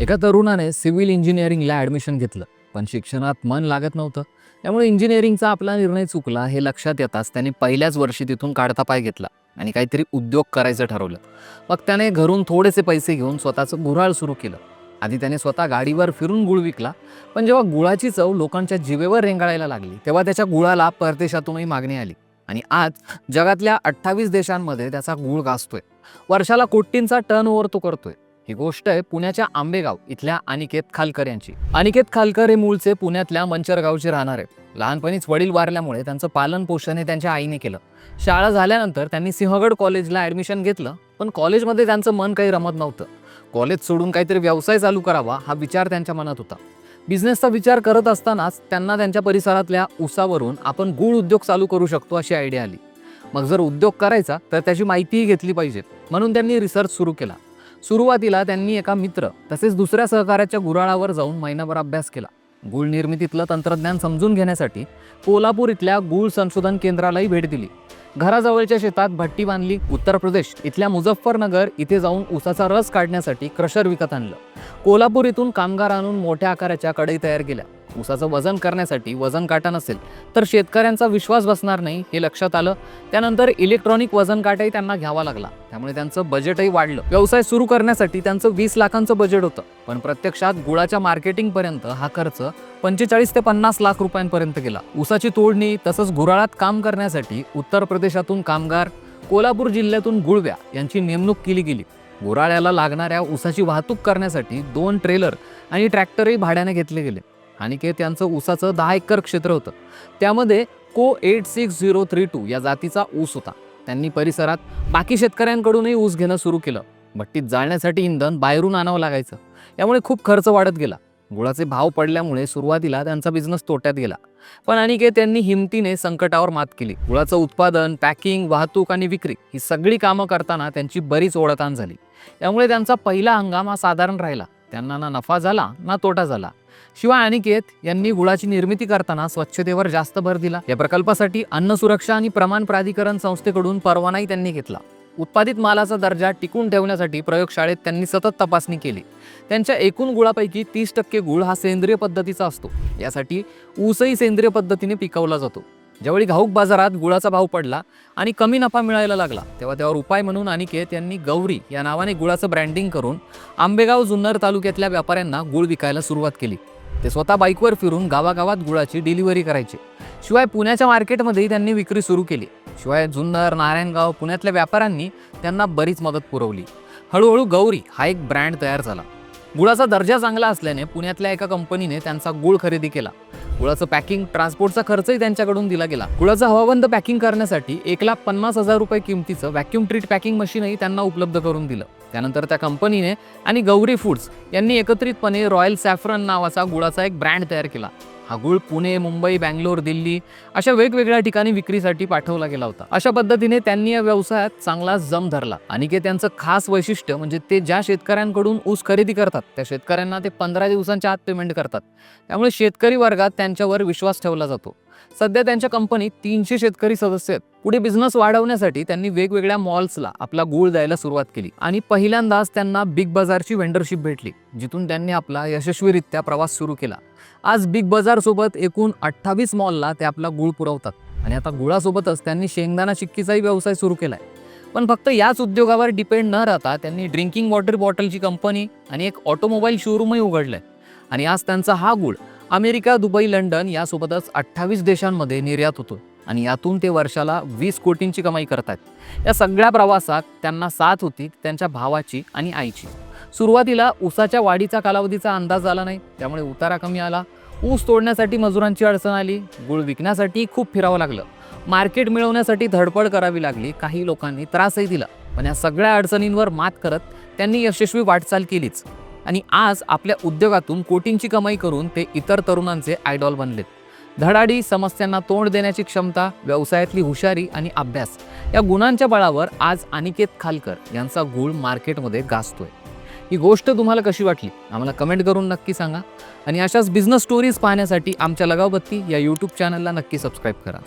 एका तरुणाने civil इंजिनिअरिंगला admission घेतलं पण शिक्षणात मन लागत नव्हतं. त्यामुळे इंजिनिअरिंगचा आपला निर्णय चुकला हे लक्षात येताच त्याने पहिल्याच वर्षी तिथून काढता पाय घेतला आणि काहीतरी उद्योग करायचं ठरवलं. मग त्याने घरून थोडेसे पैसे घेऊन स्वतःचं गुऱ्हाळ सुरू केलं. आधी त्याने स्वतः गाडीवर फिरून गुळ विकला पण जेव्हा गुळाची चव लोकांच्या जिवेवर रेंगाळायला लागली तेव्हा त्याच्या गुळाला परदेशातूनही मागणी आली. आणि आज जगातल्या अठ्ठावीस देशांमध्ये त्याचा गुळ गाजतोय. वर्षाला कोटींचा टर्न ओव्हर तो करतोय. ही गोष्ट आहे पुण्याच्या आंबेगाव इथल्या अनिकेत खालकर यांची. अनिकेत खालकर हे मूळचे पुण्यातल्या मंचर गावचे राहणार. आहे लहानपणीच वडील वारल्यामुळे त्यांचं पालन पोषण हे त्यांच्या आईने केलं. शाळा झाल्यानंतर त्यांनी सिंहगड कॉलेजला ॲडमिशन घेतलं पण कॉलेजमध्ये त्यांचं मन काही रमत नव्हतं. कॉलेज सोडून काहीतरी व्यवसाय चालू करावा हा विचार त्यांच्या मनात होता. बिझनेसचा विचार करत असतानाच त्यांना त्यांच्या परिसरातल्या उसावरून आपण गुळ उद्योग चालू करू शकतो अशी आयडिया आली. मग जर उद्योग करायचा तर त्याची माहितीही घेतली पाहिजे. म्हणून त्यांनी रिसर्च सुरू केला. सुरुवातीला त्यांनी एका मित्र तसेच दुसऱ्या सहकार्याच्या गुराळावर जाऊन महिनाभर अभ्यास केला. गूळ निर्मितीतलं तंत्रज्ञान समजून घेण्यासाठी कोल्हापूर इथल्या गूळ संशोधन केंद्रालाही भेट दिली. घराजवळच्या शेतात भट्टी बांधली उत्तर प्रदेश इथल्या मुझफ्फरनगर इथे जाऊन उसाचा रस काढण्यासाठी क्रशर विकत आणलं. कोल्हापूर इथून कामगार आणून मोठ्या आकाराच्या कढई तयार केल्या. उसाचं वजन करण्यासाठी वजन काटा नसेल तर शेतकऱ्यांचा विश्वास बसणार नाही हे लक्षात आलं. त्यानंतर इलेक्ट्रॉनिक वजन काटाही त्यांना घ्यावा लागला. त्यामुळे त्यांचं बजेटही वाढलं. व्यवसाय सुरू करण्यासाठी त्यांचं वीस लाखांचं बजेट होतं. पण प्रत्यक्षात गुळाच्या मार्केटिंगपर्यंत हा खर्च पंचेचाळीस ते पन्नास लाख रुपयांपर्यंत गेला. उसाची तोडणी तसंच गुराळात काम करण्यासाठी उत्तर प्रदेशातून कामगार कोल्हापूर जिल्ह्यातून गुळव्या यांची नेमणूक केली गेली. गुराळ्याला लागणाऱ्या उसाची वाहतूक करण्यासाठी दोन ट्रेलर आणि ट्रॅक्टरही भाड्याने घेतले गेले. अनिकेत यांचं ऊसाचं दहा एकर क्षेत्र होतं. त्यामध्ये Co eight six zero three two या जातीचा ऊस होता. त्यांनी परिसरात बाकी शेतकऱ्यांकडूनही ऊस घेणं सुरू केलं. भट्टीत जाळण्यासाठी इंधन बाहेरून आणावं लागायचं. यामुळे खूप खर्च वाढत गेला. गुळाचे भाव पडल्यामुळे सुरुवातीला त्यांचा बिझनेस तोट्यात गेला. पण अनिकेत त्यांनी हिमतीने संकटावर मात केली. गुळाचं उत्पादन पॅकिंग वाहतूक आणि विक्री ही सगळी कामं करताना त्यांची बरीच ओढताण झाली. त्यामुळे त्यांचा पहिला हंगाम हा साधारण राहिला. त्यांना ना नफा झाला ना तोटा झाला. शिवाय अनिकेत यांनी गुळाची निर्मिती करताना स्वच्छतेवर जास्त भर दिला. या प्रकल्पासाठी अन्न सुरक्षा आणि प्रमाण प्राधिकरण संस्थेकडून परवानाही त्यांनी घेतला. उत्पादित मालाचा दर्जा टिकून ठेवण्यासाठी प्रयोगशाळेत त्यांनी सतत तपासणी केली. त्यांच्या एकूण गुळापैकी तीस टक्के गुळ हा सेंद्रिय पद्धतीचा असतो. यासाठी ऊसही सेंद्रिय पद्धतीने पिकवला जातो. ज्यावेळी घाऊक बाजारात गुळाचा भाव पडला आणि कमी नफा मिळायला लागला तेव्हा त्यावर उपाय म्हणून अनिकेत यांनी गौरी या नावाने गुळाचं ब्रँडिंग करून आंबेगाव जुन्नर तालुक्यातल्या व्यापाऱ्यांना गुळ विकायला सुरुवात केली. ते स्वतः बाईकवर फिरून गावागावात गुळाची डिलिव्हरी करायचे. शिवाय पुण्याच्या मार्केटमध्येही त्यांनी विक्री सुरू केली. शिवाय जुन्नर नारायणगाव पुण्यातल्या व्यापाऱ्यांनी त्यांना बरीच मदत पुरवली. हळूहळू गौरी हा एक ब्रँड तयार झाला. गुळाचा दर्जा चांगला असल्याने पुण्यातल्या एका कंपनीने त्यांचा गुळ खरेदी केला. गुळाचं पॅकिंग ट्रान्सपोर्टचा खर्चही त्यांच्याकडून दिला गेला. गुळाचं हवाबंद पॅकिंग करण्यासाठी एक लाख पन्नास हजार रुपये किमतीचं व्हॅक्युम ट्रीट पॅकिंग मशीनही त्यांना उपलब्ध करून दिलं. त्यानंतर त्या कंपनीने आणि गौरी फूड्स यांनी एकत्रितपणे रॉयल सॅफ्रन नावाचा गुळाचा एक ब्रँड तयार केला. हा गुळ पुणे मुंबई बँगलोर दिल्ली अशा वेगवेगळ्या ठिकाणी विक्रीसाठी पाठवला गेला होता. अशा पद्धतीने त्यांनी या व्यवसायात चांगला जम धरला. आणि ते त्यांचं खास वैशिष्ट्य म्हणजे ते ज्या शेतकऱ्यांकडून ऊस खरेदी करतात त्या शेतकऱ्यांना ते पंधरा दिवसांच्या आत पेमेंट करतात. त्यामुळे शेतकरी वर्गात त्यांच्यावर विश्वास ठेवला जातो. सध्या त्यांच्या कंपनीत तीनशे शेतकरी सदस्य आहेत. पुढे बिझनेस वाढवण्यासाठी त्यांनी वेगवेगळ्या मॉल्सला आपला गूळ द्यायला सुरुवात केली. आणि पहिल्यांदाच त्यांना बिग बाजारची वेंडरशिप भेटली जिथून त्यांनी आपला यशस्वीरित्या प्रवास सुरू केला. आज बिग बाजार सोबत एकूण अठ्ठावीस मॉलला ते आपला गूळ पुरवतात. आणि आता गुळासोबतच त्यांनी शेंगदाणा चिक्कीचाही व्यवसाय सुरू केलाय. पण फक्त याच उद्योगावर डिपेंड न राहता त्यांनी ड्रिंकिंग वॉटर बॉटलची कंपनी आणि एक ऑटोमोबाईल शोरूमही उघडलंय. आणि आज त्यांचा हा गूळ अमेरिका दुबई लंडन यासोबतच अठ्ठावीस देशांमध्ये निर्यात होतो आणि यातून ते वर्षाला वीस कोटींची कमाई करतात या सगळ्या प्रवासात त्यांना साथ होती त्यांच्या भावाची आणि आईची. सुरुवातीला ऊसाच्या वाढीचा कालावधीचा अंदाज आला नाही त्यामुळे उतारा कमी आला. ऊस तोडण्यासाठी मजुरांची अडचण आली गुळ विकण्यासाठी खूप फिरावं लागलं. मार्केट मिळवण्यासाठी धडपड करावी लागली काही लोकांनी त्रासही दिला. पण या सगळ्या अडचणींवर मात करत त्यांनी यशस्वी वाटचाल केलीच. आणि आज आपल्या उद्योगातून कोटींची कमाई करून ते इतर तरुणांचे आयडॉल बनलेत. धडाडी समस्यांना तोंड देण्याची क्षमता व्यवसायातली हुशारी आणि अभ्यास या गुणांच्या बळावर आज अनिकेत खालकर यांचा गुळ मार्केटमध्ये गाजतोय. ही गोष्ट तुम्हाला कशी वाटली? आम्हाला कमेंट करून नक्की सांगा. आणि अशाच बिझनेस स्टोरीज पाहण्यासाठी आमच्या लगावबत्ती या यूट्यूब चॅनलला नक्की सबस्क्राईब करा.